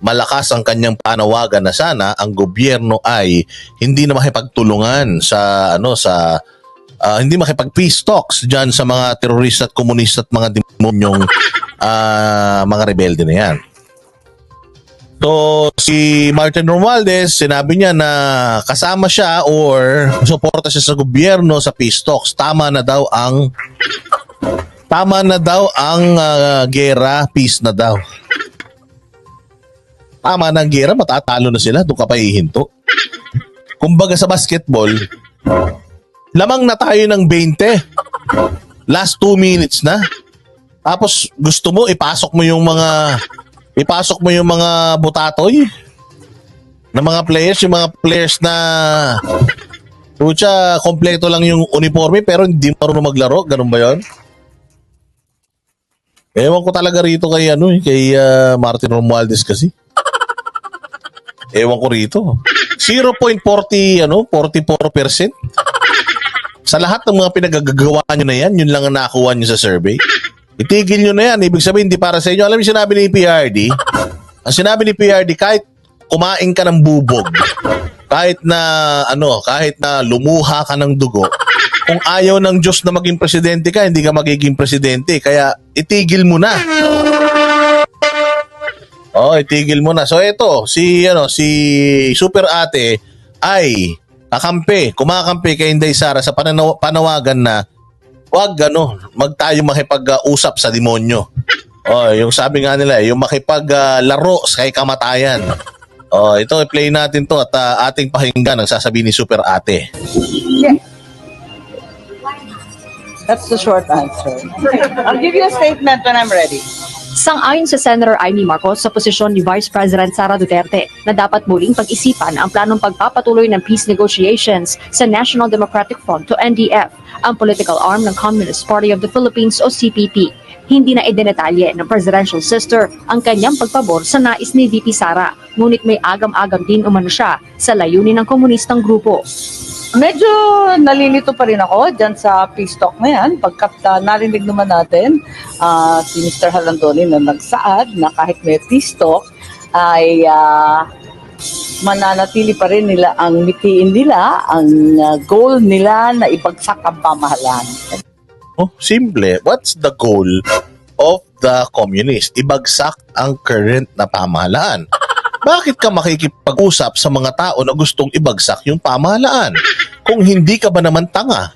malakas ang kanyang panawagan na sana ang gobyerno ay hindi na makipagtulungan sa ano sa ah, hindi makipag peace talks diyan sa mga terorista at komunista at mga demonyong ah, mga rebelde na yan. So, si Martin Romualdez, sinabi niya na kasama siya or suporta siya sa gobyerno sa peace talks. Tama na daw ang tama na daw ang ah, gera, peace na daw. Tama na gera, matatalo na sila, doon ka pa hihinto. Kumbaga sa basketball, lamang na tayo ng 20. Last 2 minutes na. Tapos gusto mo ipasok mo yung mga ipasok mo yung mga butatoy na mga players, yung mga players na Pucha, kompleto lang yung uniforme pero hindi marunong maglaro. Ganun ba yon? Ewan ko talaga rito kay ano eh, kay ah, Martin Romualdez kasi. Ewan ko rito. 0.40 ano, 44%. Sa lahat ng mga pinagagagawa nyo na yan, yun lang ang nakuha nyo sa survey. Itigil nyo na yan. Ibig sabihin, hindi para sa inyo. Alam mo sinabi ni PRD? Ang sinabi ni PRD, kahit kumain ka ng bubog, kahit na ano, kahit na lumuha ka ng dugo, kung ayaw ng Diyos na maging presidente ka, hindi ka magiging presidente. Kaya itigil mo na. Oh, itigil mo na. So ito, si ano, si Super Ate ay kakampi, kumakampi kay Inday Sara sa pananaw- panawagan na wag ano, mag tayo makipag-usap sa demonyo. Oh, yung sabi nga nila, yung makipag-laro sa kay kamatayan. Oh, ito i-play natin to at ah, ating pakinggan ang sasabihin ni Super Ate. That's the short answer. I'll give you a statement when I'm ready. Sang-ayon sa Senator Amy Marcos sa posisyon ni Vice President Sara Duterte na dapat muling pag-isipan ang planong pagpapatuloy ng peace negotiations sa National Democratic Front to NDF, ang political arm ng Communist Party of the Philippines o CPP. Hindi na idinetalye ng presidential sister ang kanyang pagpabor sa nais ni VP Sara, ngunit may agam-agam din umano siya sa layunin ng komunistang grupo. Medyo nalilito pa rin ako dyan sa peace talk na yan. Pagkat ah, narinig naman natin ah, si Mr. Halandoni na nagsaad na kahit may peace talk ay ah, mananatili pa rin nila ang mitiin nila, ang ah, goal nila na ibagsak ang pamahalaan. Oh, simple. What's the goal of the communist? Ibagsak ang current na pamahalaan. Bakit ka makikipag-usap sa mga tao na gustong ibagsak yung pamahalaan? Kung hindi ka ba naman tanga?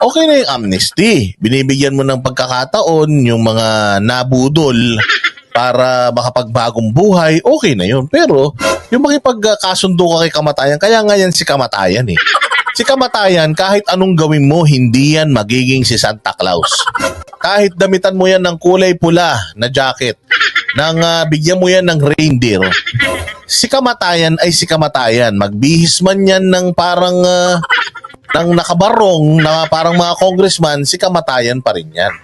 Okay na yung amnesty. Binibigyan mo ng pagkakataon yung mga nabudol para makapagbagong buhay, okay na yun. Pero yung makipagkasundo ka kay kamatayan, kaya nga yan si kamatayan eh. Si kamatayan, kahit anong gawin mo, hindi yan magiging si Santa Claus. Kahit damitan mo yan ng kulay pula na jacket, nang ah, bigyan mo yan ng reindeer, si kamatayan ay si kamatayan. Magbihis man yan ng parang ah, ng nakabarong na parang mga congressman, si kamatayan pa rin yan.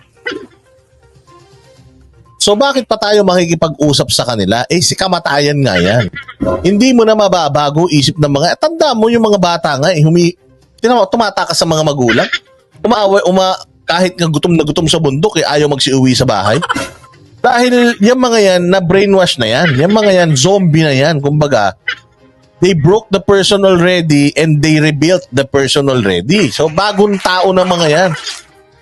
So bakit pa tayo makikipag-usap sa kanila? Eh si kamatayan nga yan. Hindi mo na mababago isip ng mga, tanda mo yung mga bata nga eh, humi, tinawa, tumatakas sa mga magulang. Umaway, uma, kahit nga gutom na gutom sa bundok, eh, ayaw magsiuwi sa bahay. Dahil yung mga yan, na brainwash na yan. Yung mga yan, zombie na yan. Kumbaga, they broke the person already and they rebuilt the person already. So, bagong tao na mga yan.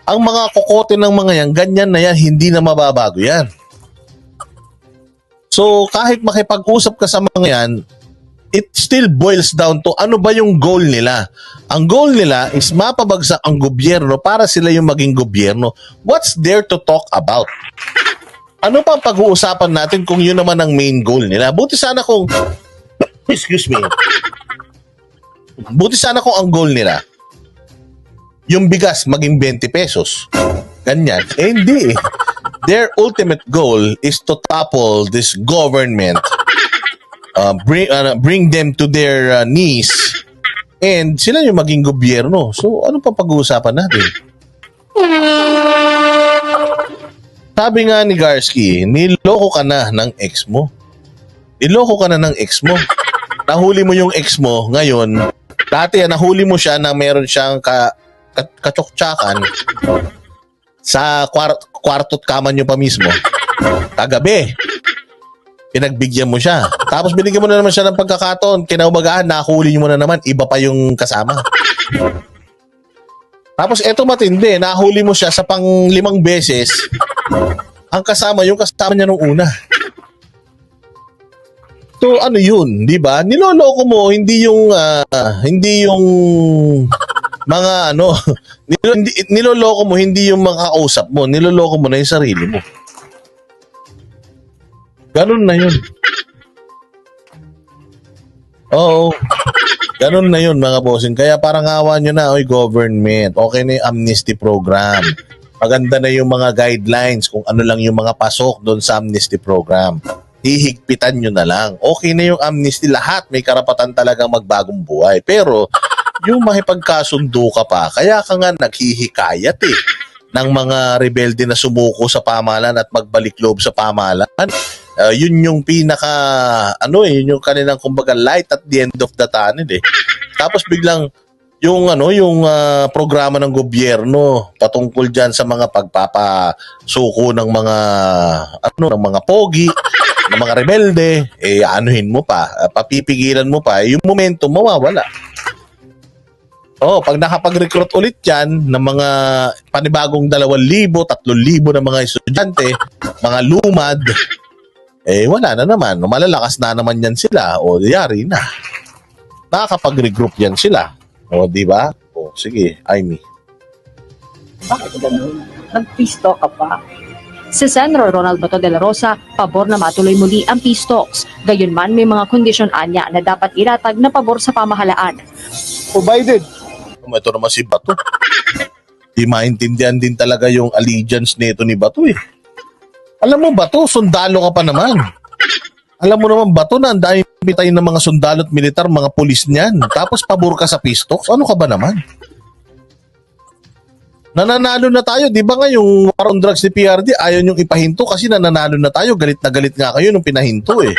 Ang mga kokote ng mga yan, ganyan na yan, hindi na mababago yan. So, kahit makipag-usap ka sa mga yan, it still boils down to ano ba yung goal nila. Ang goal nila is mapabagsak ang gobyerno para sila yung maging gobyerno. What's there to talk about? Ano pa ang pag-uusapan natin kung yun naman ang main goal nila? Buti sana kung excuse me. Buti sana kung ang goal nila yung bigas maging 20 pesos. Ganyan. Eh, hindi. Their ultimate goal is to topple this government, uh, bring, uh, bring them to their uh, knees, and sila yung maging gobyerno. So, ano pa pag-uusapan natin? Sabi nga ni Garski, niloko ka na ng ex mo. Niloko ka na ng ex mo. Nahuli mo yung ex mo ngayon. Dati ah, nahuli mo siya na meron siyang ka, katsoktsakan sa kwar, kwarto't kama nyo pa mismo. Kagabi. Pinagbigyan mo siya. Tapos binigyan mo na naman siya ng pagkakataon. Kinaumagahan, nahuli mo na naman. Iba pa yung kasama. Tapos eto matindi. Nahuli mo siya sa pang limang beses. Ang kasama, yung kasama niya nung una. So ano yun, 'di ba? Niloloko mo hindi yung ah, hindi yung mga ano, hindi, niloloko mo hindi yung mga kausap mo, niloloko mo na yung sarili mo. Ganun na yun. Oo. Ganun na yun mga bossing. Kaya parang awa nyo na, oy government, okay na yung amnesty program. Maganda na yung mga guidelines kung ano lang yung mga pasok doon sa amnesty program. Hihigpitan nyo na lang. Okay na yung amnesty. Lahat may karapatan talagang magbagong buhay. Pero yung makipagkasundo ka pa, kaya ka nga naghihikayat eh ng mga rebelde na sumuko sa pamahalaan at magbalik loob sa pamahalaan. Uh, yun yung pinaka ano eh, yun yung kanilang kumbaga light at the end of the tunnel eh. Tapos biglang yung ano, yung ah, programa ng gobyerno patungkol diyan sa mga pagpapasuko ng mga ano, ng mga pogi, ng mga rebelde, eh anuhin mo pa, ah, papipigilan mo pa, eh, yung momentum mawawala. Oh, pag nakapag-recruit ulit yan ng mga panibagong 2,000, 3,000 na mga estudyante, mga lumad, eh wala na naman. Malalakas na naman yan sila. O, yari na. Nakakapag-regroup yan sila. O, di ba? O, sige, Amy. Bakit ganun? Nag-pisto ka pa. Si Senator Ronald Bato de la Rosa, pabor na matuloy muli ang peace talks. Gayunman may mga kondisyon anya na dapat ilatag na pabor sa pamahalaan. provided Ito naman si Bato. Di maintindihan din talaga yung allegiance nito ni Bato eh. Alam mo, Bato, sundalo ka pa naman. Alam mo naman, Bato, na ang dami tayo ng mga sundalo at militar, mga pulis niyan. Tapos pabor ka sa talks. Ano ka ba naman? Nananalo na tayo, di ba nga yung war on drugs ni PRD, ayaw niyong ipahinto kasi nananalo na tayo, galit na galit nga kayo nung pinahinto eh.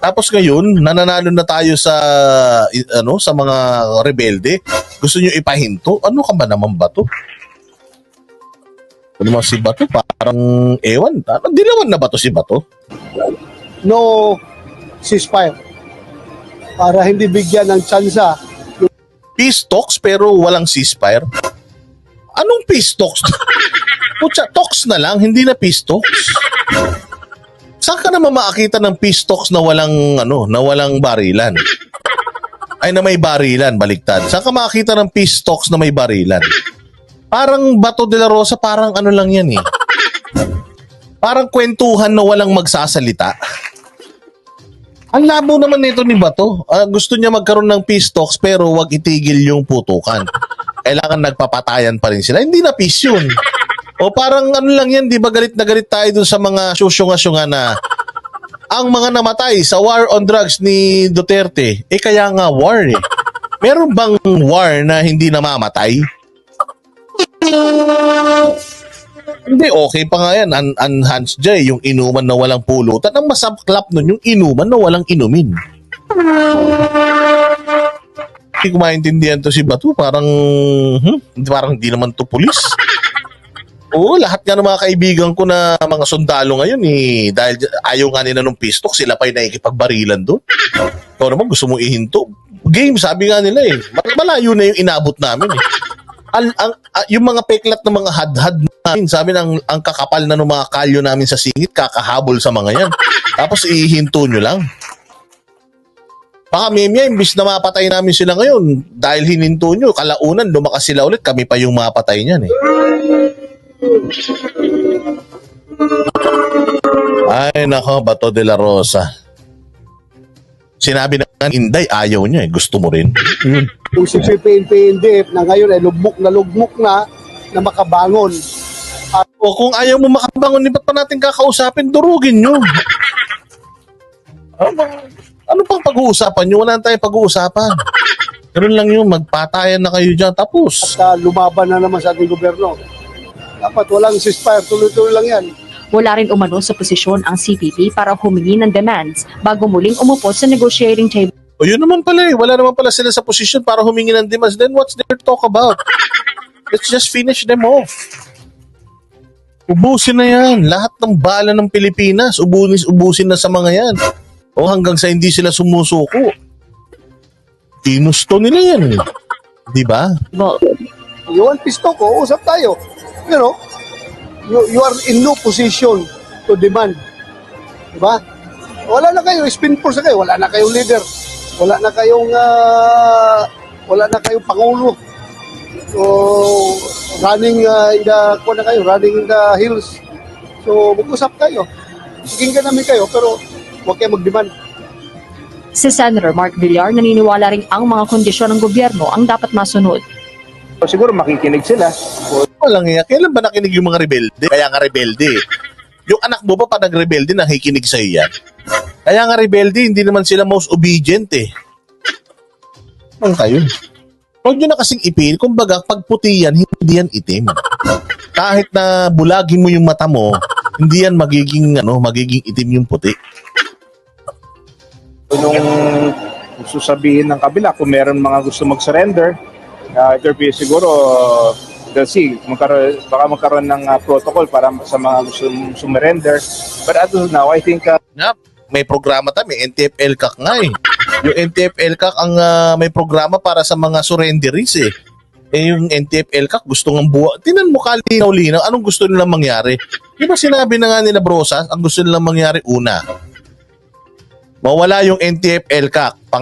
Tapos ngayon, nananalo na tayo sa ano sa mga rebelde, gusto niyo ipahinto? Ano ka ba naman ba to? Ano si Bato? Parang ewan. Ano, dilawan na ba to si Bato? no ceasefire para hindi bigyan ng tsansa Peace talks pero walang ceasefire? Anong peace talks? Putya, talks na lang, hindi na peace talks. Saan ka naman makakita ng peace talks na walang ano, na walang barilan? Ay na may barilan, baliktad. Saan ka makakita ng peace talks na may barilan? Parang Bato de la Rosa, parang ano lang yan eh. Parang kwentuhan na walang magsasalita. Ang labo naman nito ni Bato. Ah, gusto niya magkaroon ng peace talks pero wag itigil yung putukan. Kailangan nagpapatayan pa rin sila. Hindi na peace yun. O parang ano lang yan, di ba galit na galit tayo dun sa mga susyunga-syunga na ang mga namatay sa war on drugs ni Duterte, eh kaya nga war eh. Meron bang war na hindi namamatay? Hindi, okay pa nga yan. An, an Hans J, yung inuman na walang pulutan. Ang masaklap nun, yung inuman na walang inumin. Hindi ko maintindihan to si Batu. Parang, hmm, parang hindi naman to pulis. Oo, lahat nga ng mga kaibigan ko na mga sundalo ngayon eh, dahil ayaw nga nila nung pistok, sila pa yung nakikipagbarilan doon. Ikaw naman gusto mo ihinto. Game, sabi nga nila eh. Mal- Malayo na yung inabot namin eh. Ang, ang, yung mga peklat ng mga hadhad namin, sabi ng ang kakapal na ng mga kalyo namin sa singit, kakahabol sa mga yan. Tapos ihinto nyo lang. Baka Memya, imbis na mapatay namin sila ngayon, dahil hininto nyo, kalaunan, lumakas sila ulit, kami pa yung mapatay niyan eh. Ay, nako, Bato de la Rosa. Sinabi na Inday, ayaw niya eh. Gusto mo rin. Yun. yung si PPNP na ngayon ay lugmok na lugmok na na makabangon O kung ayaw mo makabangon, di ba't pa natin kakausapin? Durugin nyo. Ano, bang- ano pang pag-uusapan nyo? Wala na tayong pag-uusapan. Ganun lang yun, magpatayan na kayo dyan. Tapos, at uh, lumaban na naman sa ating gobyerno. Dapat walang ceasefire, tuloy-tuloy lang yan. Wala rin umano sa posisyon ang CPP para humingi ng demands bago muling umupo sa negotiating table o yun naman pala eh. Wala naman pala sila sa posisyon para humingi ng demands. Then what's there to talk about? Let's just finish them off. Ubusin na yan. Lahat ng bala ng Pilipinas, ubunis, ubusin na sa mga yan. O hanggang sa hindi sila sumusuko. Ginusto nila yan. eh. Di ba? Vol. You want peace talk, usap tayo. You know, you, you are in no position to demand. Diba? Wala na kayo, spin force na kayo, wala na kayong leader. Wala na kayong, ah, wala na kayong pangulo. So, running uh, in the, kuha na kayo, running in the hills. So, mag-usap kayo. Pakinggan namin kayo, pero huwag kayo mag-demand. Si Senator Mark Villar naniniwala rin ang mga kondisyon ng gobyerno ang dapat masunod. So, siguro makikinig sila. Walang iya. Kailan ba nakinig yung mga rebelde? Kaya nga rebelde. Yung anak mo ba pa nag-rebelde, nakikinig sa yan? Kaya nga rebelde, hindi naman sila most obedient eh. Ang kayo. Huwag nyo na kasing ipin. Kumbaga, pag puti yan, hindi yan itim. Kahit na bulagin mo yung mata mo, hindi yan magiging, ano, magiging itim yung puti. Nung gusto sabihin ng kabila, kung meron mga gusto mag-surrender, uh, there be siguro, they'll see, magkaroon, baka magkaroon ng uh, protocol para sa mga gusto sumurrender. But as of now, I think uh, Nga, may programa tayo, may NTF LCAC nga eh. Yung NTF LCAC ang ah, may programa para sa mga surrenderies eh. Eh yung NTF LCAC gusto ng buwa. Tinan mo kalinaw-linaw, anong gusto nilang mangyari? Di ba sinabi na nga nila Brosas, ang gusto nilang mangyari una, mawala yung NTF LCAC.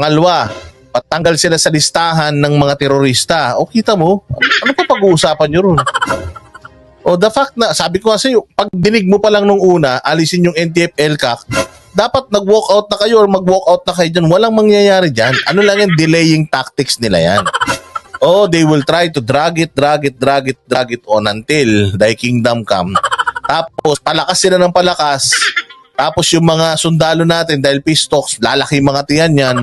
Pangalawa, patanggal sila sa listahan ng mga terorista. O kita mo, ano pa pag-uusapan nyo ron? O the fact na, sabi ko kasi, pag dinig mo pa lang nung una, alisin yung NTF LCAC, dapat nag-walk out na kayo or mag-walk out na kayo dyan. Walang mangyayari dyan. Ano lang yan, delaying tactics nila yan. Oh, they will try to drag it, drag it, drag it, drag it on until thy kingdom come. Tapos, palakas sila ng palakas. Tapos yung mga sundalo natin, dahil peace talks, lalaki mga tiyan yan.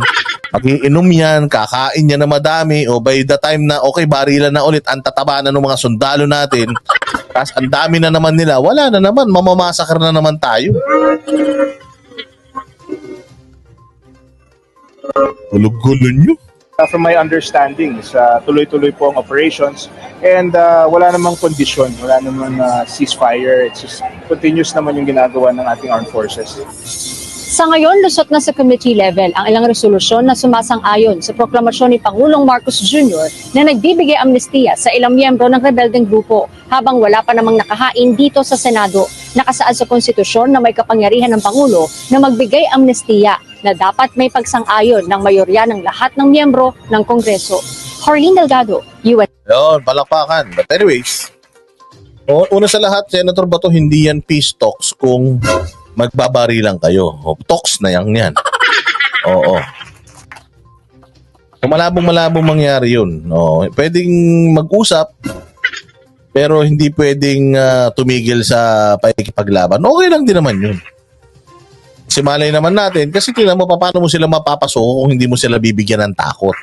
Magiinom yan, kakain yan na madami. O by the time na, okay, barilan na ulit, ang tataba na ng mga sundalo natin. Tapos ang dami na naman nila, wala na naman, mamamasakar na naman tayo. Gulo-gulo nyo. uh, from my understanding, uh, tuloy-tuloy po ang operations and uh, wala namang kondisyon, wala namang uh, ceasefire. It's just continuous naman yung ginagawa ng ating armed forces. Sa ngayon, lusot na sa committee level ang ilang resolusyon na sumasang-ayon sa proklamasyon ni Pangulong Marcos Jr. na nagbibigay amnestiya sa ilang miyembro ng rebeldeng grupo habang wala pa namang nakahain dito sa Senado. Nakasaad sa konstitusyon na may kapangyarihan ng Pangulo na magbigay amnestiya na dapat may pagsang-ayon ng mayorya ng lahat ng miyembro ng Kongreso. Harleen Delgado, US Yun, palakpakan. But anyways, o- una sa lahat, Senator Bato, hindi yan peace talks kung magbabari lang kayo. O, talks na yan yan. Oo. Kung malabong malabong mangyari yun. O, pwedeng mag-usap, pero hindi pwedeng ah, tumigil sa pakikipaglaban. Okay lang din naman yun. Kasi malay naman natin, kasi tingnan mo pa, paano mo sila mapapasok kung hindi mo sila bibigyan ng takot.